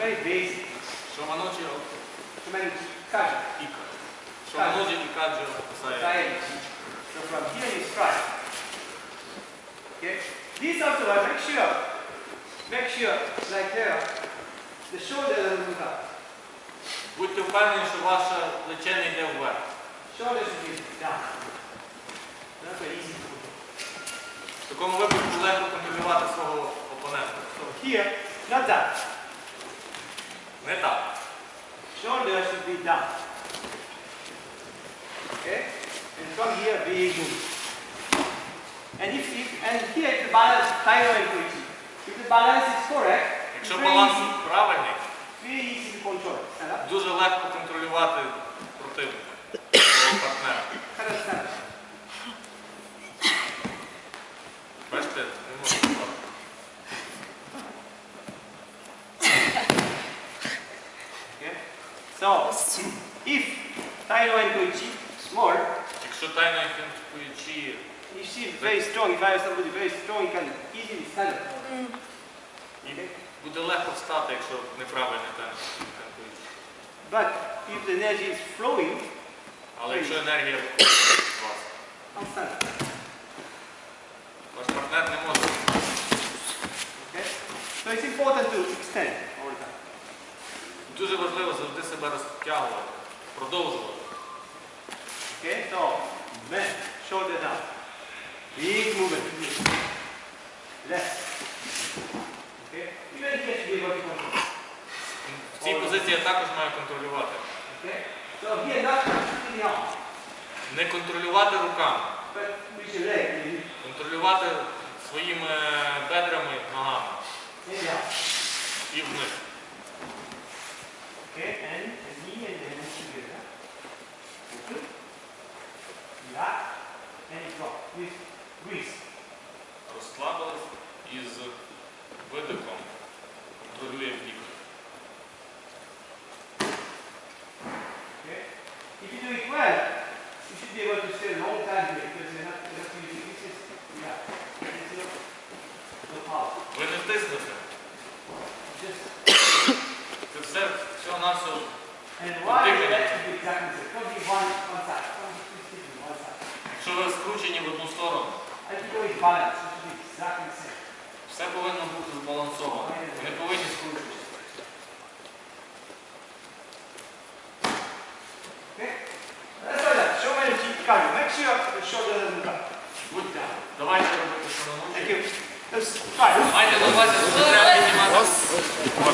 very basic. Шоманочі Too many kaji. іка. Шоманочі і каджо сає. Side. So from here you strike. Okay? This also, uh, make sure, make sure, like here, the shoulder doesn't move up. Будьте впевнені, що ваше плече не йде вверх. Shoulder should be down. That's very easy to do. В такому випадку легко контролювати свого опонента. So here, not that. Не так. Shoulder should be down. Okay? And from here, big move. And if, if and here the balance, thyroid equity. If the balance is correct, it's Якщо very баланс easy, правильний, very easy to control. Stand up. дуже легко контролювати противника, So, if thyroid equity small, Якщо тайно ідентифікуючи, you see very strong. If I have somebody very strong, you can easily stand up. Okay? буде легко встати, якщо неправильний тайно ідентифікуючи. But if the energy is flowing, Але якщо енергія виходить з вас, I'll stand up. ваш партнер не може. Okay? So it's important to extend all the time. Дуже важливо завжди себе розтягувати, продовжувати. Okay? So, bend, shoulder down. Big movement. Left. Okay? Even control. В цій позиції я також маю контролювати. Okay? So here, not shooting the arm, Не контролювати руками, but with your leg. контролювати своїми бедрами, ногами і вниз. Okay? And the knee and the hand together. Open. Lock. And drop. With grease. Розслабились і з видихом контролює бік. Okay? If you do it well, you should be able to stay a long time here because you have, you have to use this is yeah. And why have to do exactly the same. Be side. Be on one side. Якщо ви скручені в одну сторону, And you go in balance. It should be exactly the same. все повинно бути збалансовано. Ви не повинні скручуватися. Okay? That's all that. Show me the cheek cardio. Make sure the shoulder doesn't come. Good down. Давайте робити Thank шановні. you. Let's try. Майте на увазі, що треба піднімати